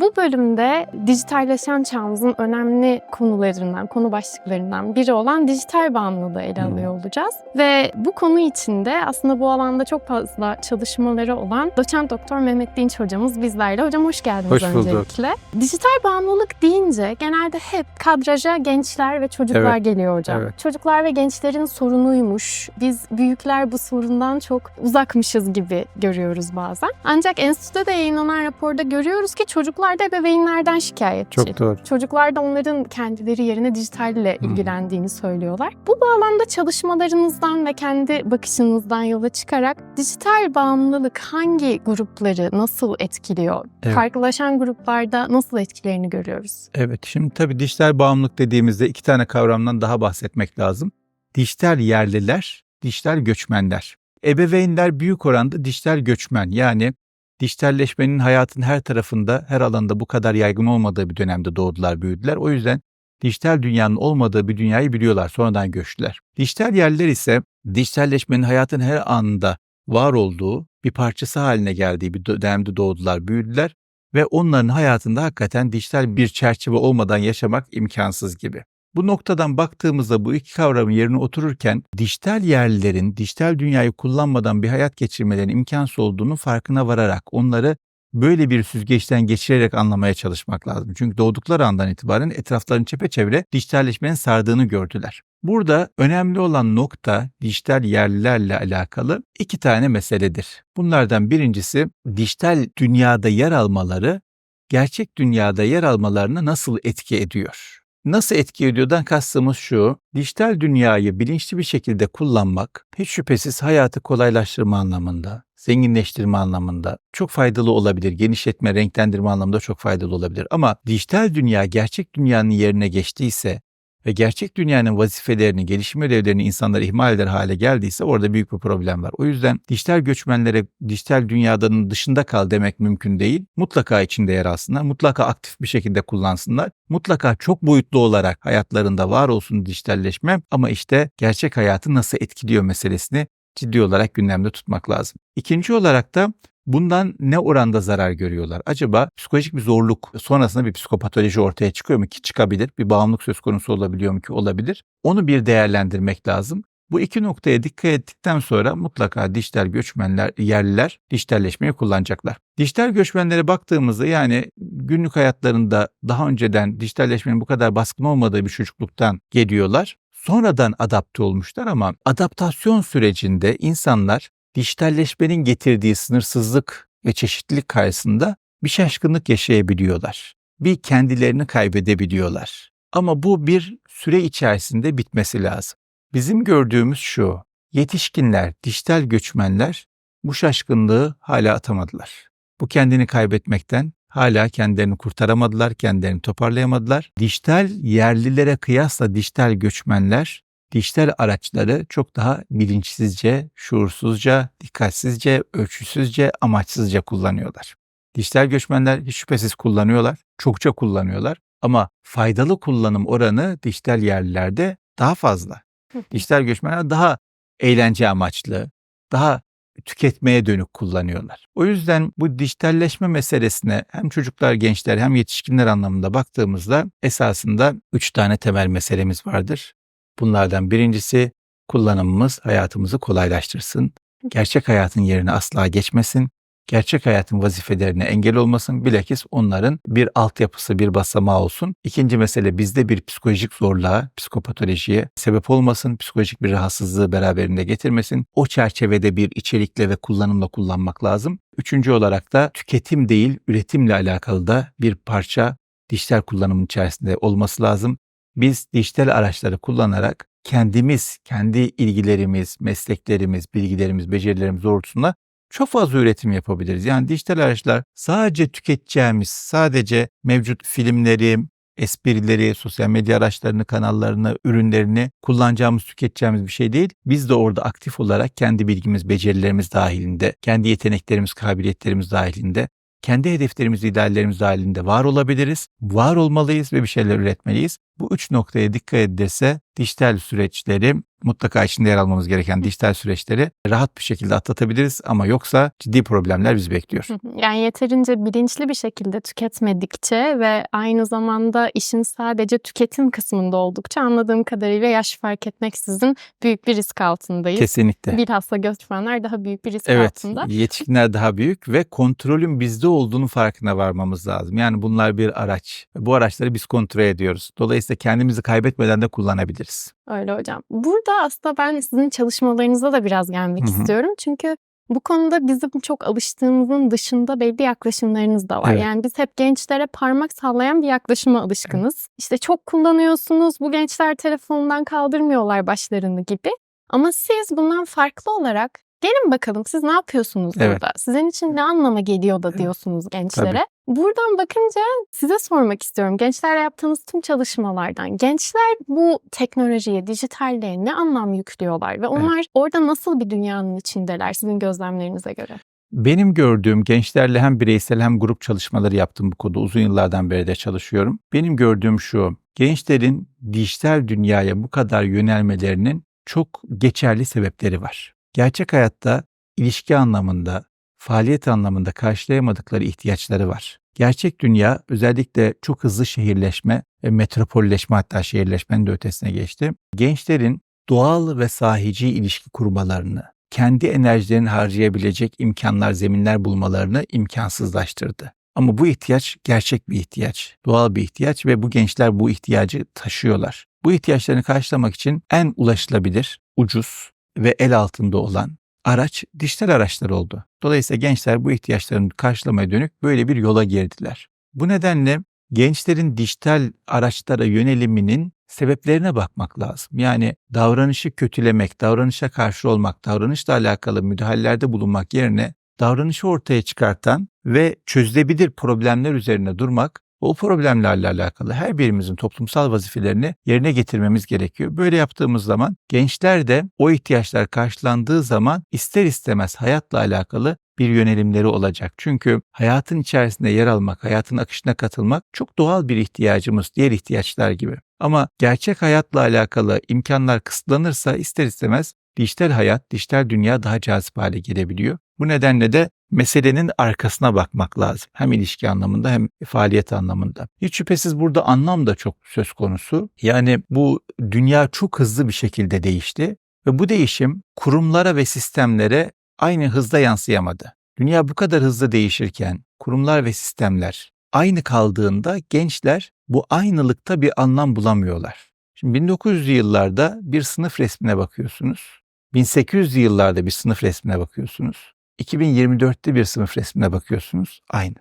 Bu bölümde dijitalleşen çağımızın önemli konularından, konu başlıklarından biri olan dijital bağımlılığı ele alıyor olacağız. Ve bu konu içinde aslında bu alanda çok fazla çalışmaları olan doçent doktor Mehmet Dinç hocamız bizlerle. Hocam hoş geldiniz Hoş bulduk. öncelikle. Dijital bağımlılık deyince genelde hep kadraja gençler ve çocuklar Evet. geliyor hocam. Evet. Çocuklar ve gençlerin sorunuymuş. Biz büyükler bu sorundan çok uzakmışız gibi görüyoruz bazen. Ancak enstitüde de yayınlanan raporda görüyoruz ki çocuklar da ebeveynlerden şikayetçi. Çok doğru. Çocuklar da onların kendileri yerine dijitalle Hı. ilgilendiğini söylüyorlar. Bu bağlamda çalışmalarınızdan ve kendi bakışınızdan yola çıkarak dijital bağımlılık hangi grupları nasıl etkiliyor? Evet. Farklılaşan gruplarda nasıl etkilerini görüyoruz? Evet, şimdi tabii dijital bağımlılık dediğimizde iki tane kavramdan daha bahsetmek lazım. Dijital yerliler, dijital göçmenler. Ebeveynler büyük oranda dijital göçmen yani dijitalleşmenin hayatın her tarafında, her alanda bu kadar yaygın olmadığı bir dönemde doğdular, büyüdüler. O yüzden dijital dünyanın olmadığı bir dünyayı biliyorlar, sonradan göçtüler. Dijital yerliler ise dijitalleşmenin hayatın her anında var olduğu, bir parçası haline geldiği bir dönemde doğdular, büyüdüler ve onların hayatında hakikaten dijital bir çerçeve olmadan yaşamak imkansız gibi. Bu noktadan baktığımızda bu iki kavramın yerine otururken dijital yerlilerin dijital dünyayı kullanmadan bir hayat geçirmelerinin imkansız olduğunu farkına vararak onları böyle bir süzgeçten geçirerek anlamaya çalışmak lazım. Çünkü doğdukları andan itibaren etraflarını çepeçevre dijitalleşmenin sardığını gördüler. Burada önemli olan nokta dijital yerlilerle alakalı iki tane meseledir. Bunlardan birincisi dijital dünyada yer almaları gerçek dünyada yer almalarına nasıl etki ediyor? Nasıl etki ediyordan kastımız şu, dijital dünyayı bilinçli bir şekilde kullanmak hiç şüphesiz hayatı kolaylaştırma anlamında, zenginleştirme anlamında çok faydalı olabilir, genişletme, renklendirme anlamında çok faydalı olabilir. Ama dijital dünya gerçek dünyanın yerine geçtiyse ve gerçek dünyanın vazifelerini, gelişim ödevlerini insanlar ihmal eder hale geldiyse orada büyük bir problem var. O yüzden dijital göçmenlere dijital dünyanın dışında kal demek mümkün değil. Mutlaka içinde yer alsınlar, mutlaka aktif bir şekilde kullansınlar. Mutlaka çok boyutlu olarak hayatlarında var olsun dijitalleşme ama işte gerçek hayatı nasıl etkiliyor meselesini ciddi olarak gündemde tutmak lazım. İkinci olarak da Bundan ne oranda zarar görüyorlar? Acaba psikolojik bir zorluk sonrasında bir psikopatoloji ortaya çıkıyor mu ki çıkabilir? Bir bağımlılık söz konusu olabiliyor mu ki olabilir? Onu bir değerlendirmek lazım. Bu iki noktaya dikkat ettikten sonra mutlaka dijital göçmenler, yerliler dijitalleşmeyi kullanacaklar. Dijital göçmenlere baktığımızda yani günlük hayatlarında daha önceden dijitalleşmenin bu kadar baskın olmadığı bir çocukluktan geliyorlar. Sonradan adapte olmuşlar ama adaptasyon sürecinde insanlar dijitalleşmenin getirdiği sınırsızlık ve çeşitlilik karşısında bir şaşkınlık yaşayabiliyorlar. Bir kendilerini kaybedebiliyorlar. Ama bu bir süre içerisinde bitmesi lazım. Bizim gördüğümüz şu, yetişkinler, dijital göçmenler bu şaşkınlığı hala atamadılar. Bu kendini kaybetmekten hala kendilerini kurtaramadılar, kendilerini toparlayamadılar. Dijital yerlilere kıyasla dijital göçmenler dijital araçları çok daha bilinçsizce, şuursuzca, dikkatsizce, ölçüsüzce, amaçsızca kullanıyorlar. Dijital göçmenler hiç şüphesiz kullanıyorlar, çokça kullanıyorlar ama faydalı kullanım oranı dijital yerlilerde daha fazla. Dijital göçmenler daha eğlence amaçlı, daha tüketmeye dönük kullanıyorlar. O yüzden bu dijitalleşme meselesine hem çocuklar, gençler hem yetişkinler anlamında baktığımızda esasında üç tane temel meselemiz vardır. Bunlardan birincisi kullanımımız hayatımızı kolaylaştırsın. Gerçek hayatın yerine asla geçmesin. Gerçek hayatın vazifelerine engel olmasın. Bilakis onların bir altyapısı, bir basamağı olsun. İkinci mesele bizde bir psikolojik zorluğa, psikopatolojiye sebep olmasın. Psikolojik bir rahatsızlığı beraberinde getirmesin. O çerçevede bir içerikle ve kullanımla kullanmak lazım. Üçüncü olarak da tüketim değil, üretimle alakalı da bir parça dijital kullanımın içerisinde olması lazım biz dijital araçları kullanarak kendimiz, kendi ilgilerimiz, mesleklerimiz, bilgilerimiz, becerilerimiz doğrultusunda çok fazla üretim yapabiliriz. Yani dijital araçlar sadece tüketeceğimiz, sadece mevcut filmleri, esprileri, sosyal medya araçlarını, kanallarını, ürünlerini kullanacağımız, tüketeceğimiz bir şey değil. Biz de orada aktif olarak kendi bilgimiz, becerilerimiz dahilinde, kendi yeteneklerimiz, kabiliyetlerimiz dahilinde kendi hedeflerimiz, ideallerimiz dahilinde var olabiliriz, var olmalıyız ve bir şeyler üretmeliyiz. Bu üç noktaya dikkat edilirse dijital süreçleri mutlaka içinde yer almamız gereken dijital süreçleri rahat bir şekilde atlatabiliriz ama yoksa ciddi problemler bizi bekliyor. Yani yeterince bilinçli bir şekilde tüketmedikçe ve aynı zamanda işin sadece tüketim kısmında oldukça anladığım kadarıyla yaş fark etmeksizin büyük bir risk altındayız. Kesinlikle. Bilhassa göçmenler daha büyük bir risk Evet, altında. yetişkinler daha büyük ve kontrolün bizde olduğunu farkına varmamız lazım. Yani bunlar bir araç. Bu araçları biz kontrol ediyoruz. Dolayısıyla kendimizi kaybetmeden de kullanabiliriz. Öyle hocam. Burada aslında ben sizin çalışmalarınıza da biraz gelmek Hı hı. istiyorum. Çünkü bu konuda bizim çok alıştığımızın dışında belli yaklaşımlarınız da var. Evet. Yani biz hep gençlere parmak sallayan bir yaklaşıma alışkınız. İşte çok kullanıyorsunuz, bu gençler telefonundan kaldırmıyorlar başlarını gibi. Ama siz bundan farklı olarak gelin bakalım siz ne yapıyorsunuz Evet. burada? Sizin için ne anlama geliyor da diyorsunuz gençlere? Tabii. Buradan bakınca size sormak istiyorum. Gençlerle yaptığınız tüm çalışmalardan gençler bu teknolojiye, dijitalliğe ne anlam yüklüyorlar ve onlar orada nasıl bir dünyanın içindeler sizin gözlemlerinize göre? Benim gördüğüm gençlerle hem bireysel hem grup çalışmaları yaptım bu konuda. Uzun yıllardan beri de çalışıyorum. Benim gördüğüm şu. Gençlerin dijital dünyaya bu kadar yönelmelerinin çok geçerli sebepleri var. Gerçek hayatta ilişki anlamında, faaliyet anlamında karşılayamadıkları ihtiyaçları var. Gerçek dünya özellikle çok hızlı şehirleşme ve metropolleşme hatta şehirleşmenin de ötesine geçti. Gençlerin doğal ve sahici ilişki kurmalarını, kendi enerjilerini harcayabilecek imkanlar, zeminler bulmalarını imkansızlaştırdı. Ama bu ihtiyaç gerçek bir ihtiyaç, doğal bir ihtiyaç ve bu gençler bu ihtiyacı taşıyorlar. Bu ihtiyaçlarını karşılamak için en ulaşılabilir, ucuz ve el altında olan araç dijital araçlar oldu. Dolayısıyla gençler bu ihtiyaçlarını karşılamaya dönük böyle bir yola girdiler. Bu nedenle gençlerin dijital araçlara yöneliminin sebeplerine bakmak lazım. Yani davranışı kötülemek, davranışa karşı olmak, davranışla alakalı müdahalelerde bulunmak yerine davranışı ortaya çıkartan ve çözülebilir problemler üzerine durmak, o problemlerle alakalı her birimizin toplumsal vazifelerini yerine getirmemiz gerekiyor. Böyle yaptığımız zaman gençler de o ihtiyaçlar karşılandığı zaman ister istemez hayatla alakalı bir yönelimleri olacak. Çünkü hayatın içerisinde yer almak, hayatın akışına katılmak çok doğal bir ihtiyacımız, diğer ihtiyaçlar gibi. Ama gerçek hayatla alakalı imkanlar kısıtlanırsa ister istemez dijital hayat, dijital dünya daha cazip hale gelebiliyor. Bu nedenle de meselenin arkasına bakmak lazım. Hem ilişki anlamında hem faaliyet anlamında. Hiç şüphesiz burada anlam da çok söz konusu. Yani bu dünya çok hızlı bir şekilde değişti ve bu değişim kurumlara ve sistemlere aynı hızda yansıyamadı. Dünya bu kadar hızlı değişirken kurumlar ve sistemler aynı kaldığında gençler bu aynılıkta bir anlam bulamıyorlar. Şimdi 1900'lü yıllarda bir sınıf resmine bakıyorsunuz. 1800'lü yıllarda bir sınıf resmine bakıyorsunuz. 2024'te bir sınıf resmine bakıyorsunuz. Aynı.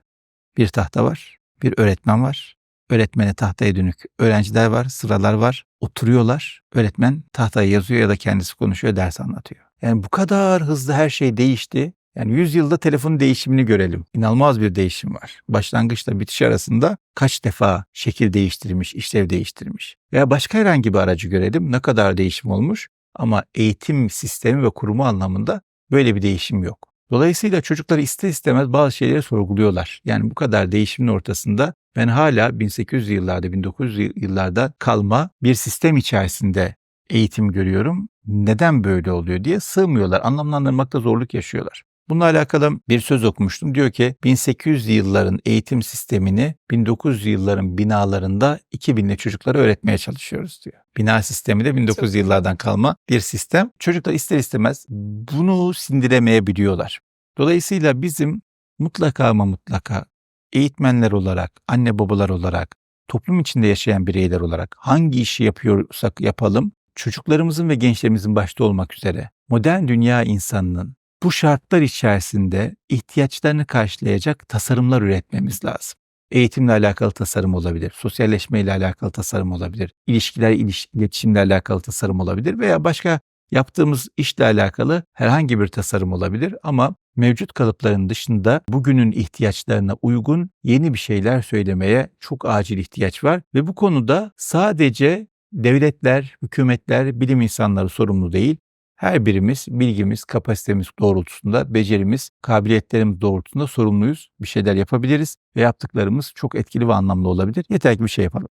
Bir tahta var, bir öğretmen var. Öğretmene tahtaya dönük öğrenciler var, sıralar var. Oturuyorlar. Öğretmen tahtaya yazıyor ya da kendisi konuşuyor, ders anlatıyor. Yani bu kadar hızlı her şey değişti. Yani 100 yılda telefonun değişimini görelim. İnanılmaz bir değişim var. Başlangıçla bitiş arasında kaç defa şekil değiştirmiş, işlev değiştirmiş. Veya başka herhangi bir aracı görelim. Ne kadar değişim olmuş ama eğitim sistemi ve kurumu anlamında böyle bir değişim yok. Dolayısıyla çocuklar ister istemez bazı şeyleri sorguluyorlar. Yani bu kadar değişimin ortasında ben hala 1800 yıllarda, 1900 yıllarda kalma bir sistem içerisinde eğitim görüyorum. Neden böyle oluyor diye sığmıyorlar. Anlamlandırmakta zorluk yaşıyorlar. Bununla alakalı bir söz okumuştum. Diyor ki 1800 yılların eğitim sistemini 1900 yılların binalarında 2000'li çocuklara öğretmeye çalışıyoruz diyor. Bina sistemi de 1900 yıllardan kalma bir sistem. Çocuklar ister istemez bunu sindiremeyebiliyorlar. Dolayısıyla bizim mutlaka ama mutlaka eğitmenler olarak, anne babalar olarak, toplum içinde yaşayan bireyler olarak hangi işi yapıyorsak yapalım, çocuklarımızın ve gençlerimizin başta olmak üzere modern dünya insanının bu şartlar içerisinde ihtiyaçlarını karşılayacak tasarımlar üretmemiz lazım. Eğitimle alakalı tasarım olabilir, sosyalleşmeyle alakalı tasarım olabilir, ilişkiler, iliş, iletişimle alakalı tasarım olabilir veya başka yaptığımız işle alakalı herhangi bir tasarım olabilir ama mevcut kalıpların dışında bugünün ihtiyaçlarına uygun yeni bir şeyler söylemeye çok acil ihtiyaç var ve bu konuda sadece devletler, hükümetler, bilim insanları sorumlu değil. Her birimiz bilgimiz, kapasitemiz doğrultusunda, becerimiz, kabiliyetlerimiz doğrultusunda sorumluyuz. Bir şeyler yapabiliriz ve yaptıklarımız çok etkili ve anlamlı olabilir. Yeter ki bir şey yapalım.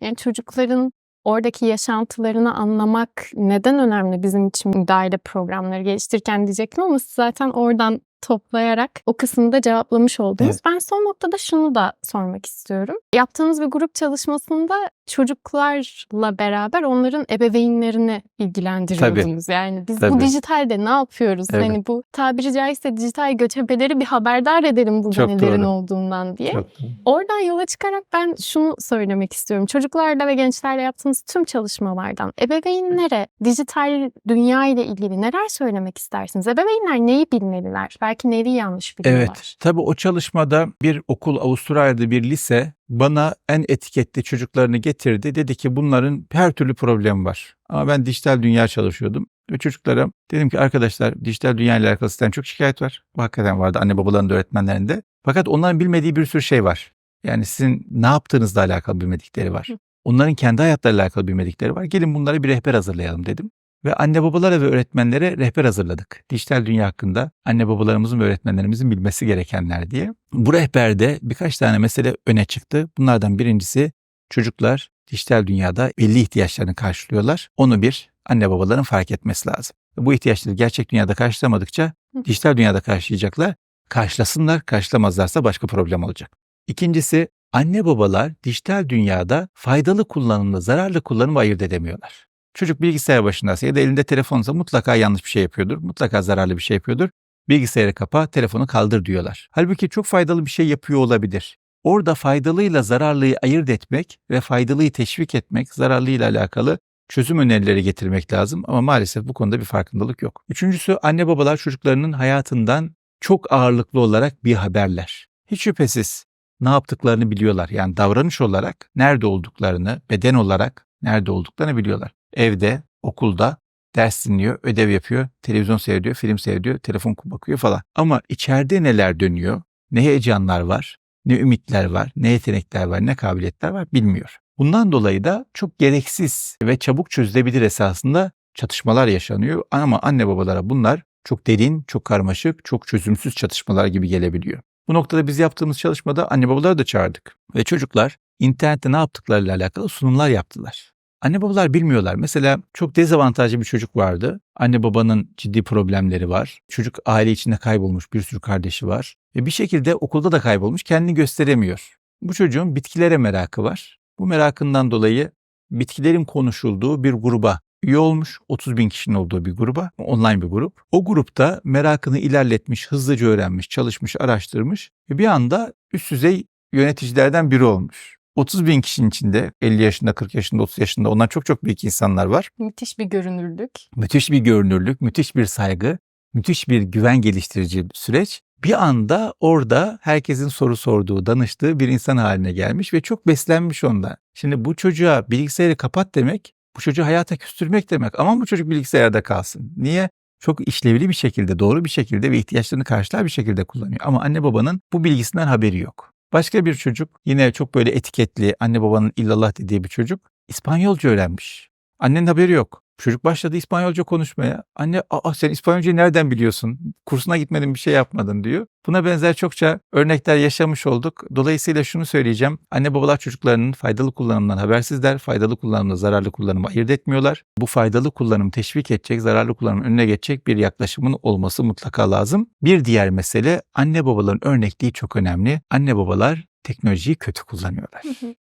Yani çocukların oradaki yaşantılarını anlamak neden önemli? Bizim için müdahale programları geliştirirken diyecektim ama siz zaten oradan toplayarak o kısmı da cevaplamış oldunuz. Evet. Ben son noktada şunu da sormak istiyorum. Yaptığınız bir grup çalışmasında çocuklarla beraber onların ebeveynlerini bilgilendiriyordunuz. Yani biz bu Tabii. dijitalde ne yapıyoruz? Evet. Hani bu tabiri caizse dijital göçebeleri bir haberdar edelim burada Çok nelerin doğru. olduğundan diye. Çok Oradan yola çıkarak ben şunu söylemek istiyorum. Çocuklarla ve gençlerle yaptığınız tüm çalışmalardan ebeveynlere dijital dünya ile ilgili neler söylemek istersiniz? Ebeveynler neyi bilmeliler? Belki neyi yanlış biliyorlar? Evet. Tabii o çalışmada bir okul Avustralya'da bir lise bana en etiketli çocuklarını getirdi. Dedi ki bunların her türlü problemi var. Ama ben dijital dünya çalışıyordum. Ve çocuklara dedim ki arkadaşlar dijital dünya ile alakalı sizden çok şikayet var. Bu hakikaten vardı anne babaların da öğretmenlerin de. Fakat onların bilmediği bir sürü şey var. Yani sizin ne yaptığınızla alakalı bilmedikleri var. Onların kendi hayatlarıyla alakalı bilmedikleri var. Gelin bunlara bir rehber hazırlayalım dedim. Ve anne babalara ve öğretmenlere rehber hazırladık. Dijital dünya hakkında anne babalarımızın ve öğretmenlerimizin bilmesi gerekenler diye. Bu rehberde birkaç tane mesele öne çıktı. Bunlardan birincisi çocuklar dijital dünyada belli ihtiyaçlarını karşılıyorlar. Onu bir anne babaların fark etmesi lazım. Bu ihtiyaçları gerçek dünyada karşılamadıkça dijital dünyada karşılayacaklar. Karşılasınlar, karşılamazlarsa başka problem olacak. İkincisi anne babalar dijital dünyada faydalı kullanımla zararlı kullanımı ayırt edemiyorlar. Çocuk bilgisayar başındaysa ya da elinde telefonsa mutlaka yanlış bir şey yapıyordur. Mutlaka zararlı bir şey yapıyordur. Bilgisayarı kapa, telefonu kaldır diyorlar. Halbuki çok faydalı bir şey yapıyor olabilir. Orada faydalıyla zararlıyı ayırt etmek ve faydalıyı teşvik etmek, zararlıyla alakalı çözüm önerileri getirmek lazım ama maalesef bu konuda bir farkındalık yok. Üçüncüsü anne babalar çocuklarının hayatından çok ağırlıklı olarak bir haberler. Hiç şüphesiz ne yaptıklarını biliyorlar. Yani davranış olarak nerede olduklarını, beden olarak nerede olduklarını biliyorlar. Evde, okulda ders dinliyor, ödev yapıyor, televizyon seyrediyor, film seyrediyor, telefon bakıyor falan. Ama içeride neler dönüyor, ne heyecanlar var, ne ümitler var, ne yetenekler var, ne kabiliyetler var bilmiyor. Bundan dolayı da çok gereksiz ve çabuk çözülebilir esasında çatışmalar yaşanıyor. Ama anne babalara bunlar çok derin, çok karmaşık, çok çözümsüz çatışmalar gibi gelebiliyor. Bu noktada biz yaptığımız çalışmada anne babaları da çağırdık. Ve çocuklar internette ne yaptıklarıyla alakalı sunumlar yaptılar. Anne babalar bilmiyorlar. Mesela çok dezavantajlı bir çocuk vardı. Anne babanın ciddi problemleri var. Çocuk aile içinde kaybolmuş bir sürü kardeşi var. Ve bir şekilde okulda da kaybolmuş kendini gösteremiyor. Bu çocuğun bitkilere merakı var. Bu merakından dolayı bitkilerin konuşulduğu bir gruba üye olmuş. 30 bin kişinin olduğu bir gruba, online bir grup. O grupta merakını ilerletmiş, hızlıca öğrenmiş, çalışmış, araştırmış ve bir anda üst düzey yöneticilerden biri olmuş. 30 bin kişinin içinde 50 yaşında, 40 yaşında, 30 yaşında onlar çok çok büyük insanlar var. Müthiş bir görünürlük. Müthiş bir görünürlük, müthiş bir saygı, müthiş bir güven geliştirici bir süreç. Bir anda orada herkesin soru sorduğu, danıştığı bir insan haline gelmiş ve çok beslenmiş ondan. Şimdi bu çocuğa bilgisayarı kapat demek, bu çocuğu hayata küstürmek demek. Ama bu çocuk bilgisayarda kalsın. Niye? Çok işlevli bir şekilde, doğru bir şekilde ve ihtiyaçlarını karşılar bir şekilde kullanıyor. Ama anne babanın bu bilgisinden haberi yok. Başka bir çocuk yine çok böyle etiketli anne babanın illallah dediği bir çocuk İspanyolca öğrenmiş. Annenin haberi yok. Çocuk başladı İspanyolca konuşmaya. Anne aa sen İspanyolcayı nereden biliyorsun? Kursuna gitmedin bir şey yapmadın diyor. Buna benzer çokça örnekler yaşamış olduk. Dolayısıyla şunu söyleyeceğim. Anne babalar çocuklarının faydalı kullanımından habersizler. Faydalı kullanımla zararlı kullanımı ayırt etmiyorlar. Bu faydalı kullanımı teşvik edecek, zararlı kullanımın önüne geçecek bir yaklaşımın olması mutlaka lazım. Bir diğer mesele anne babaların örnekliği çok önemli. Anne babalar teknolojiyi kötü kullanıyorlar.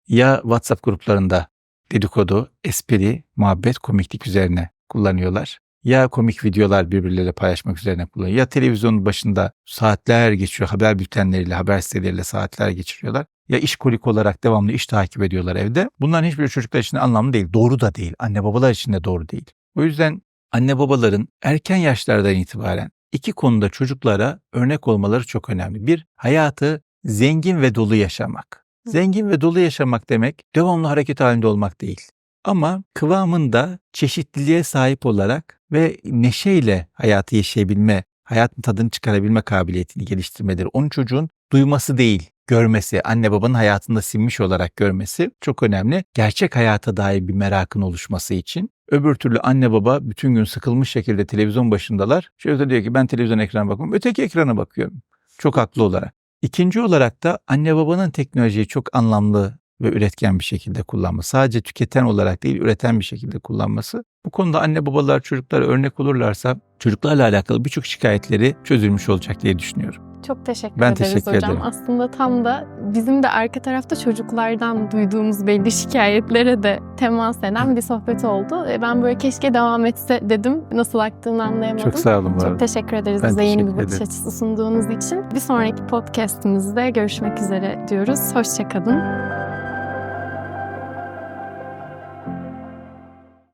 ya WhatsApp gruplarında dedikodu, espri, muhabbet, komiklik üzerine kullanıyorlar. Ya komik videolar birbirleriyle paylaşmak üzerine kullanıyor. Ya televizyonun başında saatler geçiyor. Haber bültenleriyle, haber siteleriyle saatler geçiriyorlar. Ya işkolik olarak devamlı iş takip ediyorlar evde. Bunların hiçbiri çocuklar için anlamlı değil. Doğru da değil. Anne babalar için de doğru değil. O yüzden anne babaların erken yaşlardan itibaren iki konuda çocuklara örnek olmaları çok önemli. Bir, hayatı zengin ve dolu yaşamak. Zengin ve dolu yaşamak demek devamlı hareket halinde olmak değil. Ama kıvamında çeşitliliğe sahip olarak ve neşeyle hayatı yaşayabilme, hayatın tadını çıkarabilme kabiliyetini geliştirmeleri. Onun çocuğun duyması değil, görmesi, anne babanın hayatında sinmiş olarak görmesi çok önemli. Gerçek hayata dair bir merakın oluşması için. Öbür türlü anne baba bütün gün sıkılmış şekilde televizyon başındalar. Şöyle diyor ki ben televizyon ekrana bakmam, öteki ekrana bakıyorum. Çok haklı olarak. İkinci olarak da anne babanın teknolojiyi çok anlamlı ve üretken bir şekilde kullanması. Sadece tüketen olarak değil, üreten bir şekilde kullanması. Bu konuda anne babalar çocuklara örnek olurlarsa çocuklarla alakalı birçok şikayetleri çözülmüş olacak diye düşünüyorum. Çok teşekkür Ben ederiz teşekkür hocam. ederim. Aslında tam da bizim de arka tarafta çocuklardan duyduğumuz belli şikayetlere de temas eden bir sohbet oldu. E, Ben böyle keşke devam etse dedim. Nasıl aktığını anlayamadım. Çok sağ olun Çok teşekkür ederiz Ben bize yeni bir bakış açısı sunduğunuz için. Bir sonraki podcastimizde görüşmek üzere diyoruz. Hoşçakalın.